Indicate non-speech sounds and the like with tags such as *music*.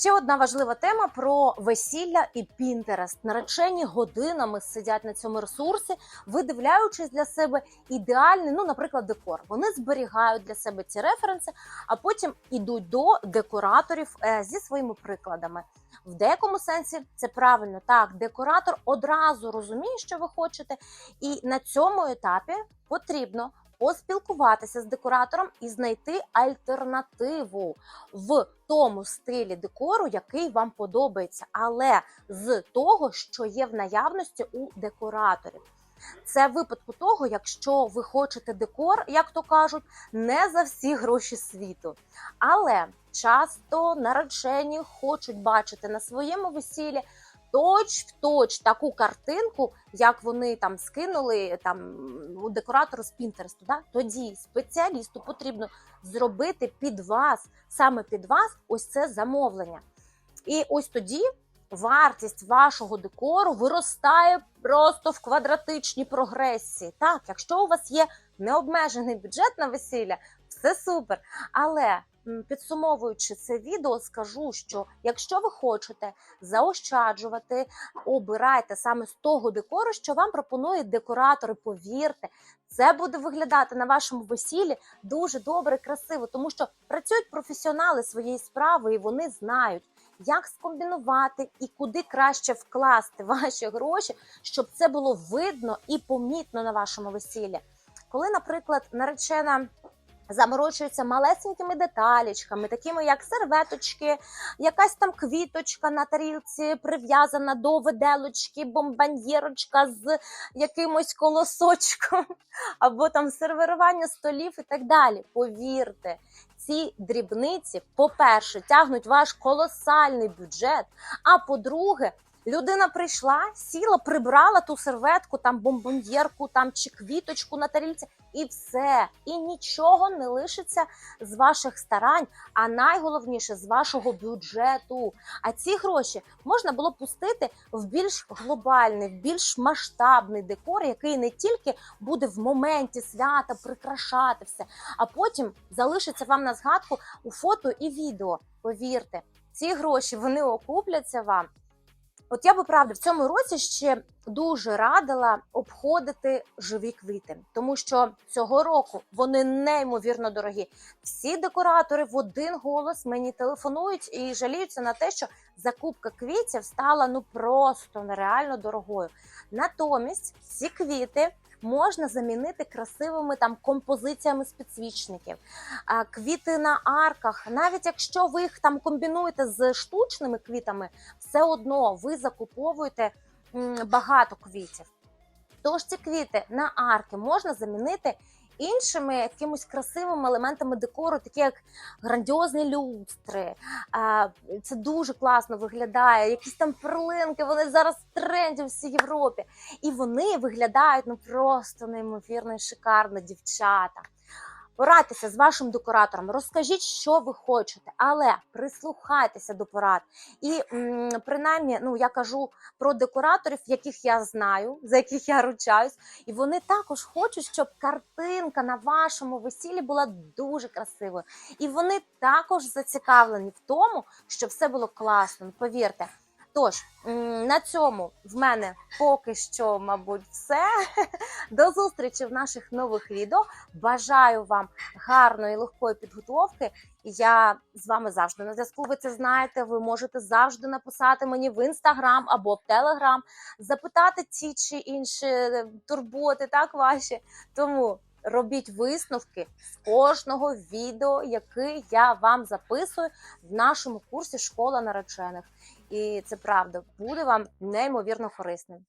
Ще одна важлива тема про весілля і Pinterest. Наречені годинами сидять на цьому ресурсі, видивляючись для себе ідеальний, ну, наприклад, декор. Вони зберігають для себе ці референси, а потім ідуть до декораторів е, зі своїми прикладами. В деякому сенсі це правильно. Так, декоратор одразу розуміє, що ви хочете, і на цьому етапі потрібно поспілкуватися з декоратором і знайти альтернативу в тому стилі декору, який вам подобається, але з того, що є в наявності у декораторів. Це в випадку того, якщо ви хочете декор, як то кажуть, не за всі гроші світу. Але часто наречені хочуть бачити на своєму весіллі точ в точ таку картинку, як вони там скинули там у декоратору з Пінтересту. Да? Тоді спеціалісту потрібно зробити під вас, саме під вас, ось це замовлення. І ось тоді вартість вашого декору виростає просто в квадратичній прогресії. Так, якщо у вас є необмежений бюджет на весілля, все супер. Але підсумовуючи це відео, скажу, що якщо ви хочете заощаджувати, обирайте саме з того декору, що вам пропонують декоратори. Повірте, це буде виглядати на вашому весіллі дуже добре, красиво, тому що працюють професіонали своєї справи, і вони знають. Як скомбінувати і куди краще вкласти *laughs* ваші гроші, щоб це було видно і помітно на вашому весіллі? Коли, наприклад, наречена заморочується малесенькими деталічками, такими як серветочки, якась там квіточка на тарілці прив'язана до виделочки, бомбаньєрочка з якимось колосочком, *laughs* або там сервірування столів і так далі. Повірте, ці дрібниці, по-перше, тягнуть ваш колосальний бюджет. А по-друге, людина прийшла, сіла, прибрала ту серветку, там бомбоньєрку, там чи квіточку на тарілці, і все. І нічого не лишиться з ваших старань, а найголовніше з вашого бюджету. А ці гроші можна було пустити в більш глобальний, в більш масштабний декор, який не тільки буде в моменті свята прикрашати все, а потім залишиться вам на згадку у фото і відео. Повірте, ці гроші вони окупляться вам. От я би правда в цьому році ще дуже радила обходити живі квіти, тому що цього року вони неймовірно дорогі. Всі декоратори в один голос мені телефонують і жаліються на те, що закупка квітів стала ну просто нереально дорогою. Натомість ці квіти. Можна замінити красивими там композиціями з підсвічників, квіти на арках. Навіть якщо ви їх там комбінуєте з штучними квітами, все одно ви закуповуєте багато квітів. Тож ці квіти на арки можна замінити іншими якимось красивими елементами декору, такі як грандіозні люстри. Це дуже класно виглядає. Якісь там перлинки, вони зараз в тренді в всій Європі. І вони виглядають ну просто неймовірно і шикарно, дівчата. Порадьтеся з вашим декоратором, розкажіть, що ви хочете, але прислухайтеся до порад. І м, принаймні, ну я кажу про декораторів, яких я знаю, за яких я ручаюсь, і вони також хочуть, щоб картинка на вашому весіллі була дуже красивою. І вони також зацікавлені в тому, щоб все було класно. Повірте. Тож на цьому в мене поки що, мабуть, все. *laughs* До зустрічі в наших нових відео. Бажаю вам гарної легкої підготовки. Я з вами завжди на зв'язку. Ви це знаєте. Ви можете завжди написати мені в інстаграм або в телеграм, запитати ті чи інші е, турботи, так ваші. Тому робіть висновки з кожного відео, яке я вам записую в нашому курсі Школа наречених. І це правда буде вам неймовірно корисним.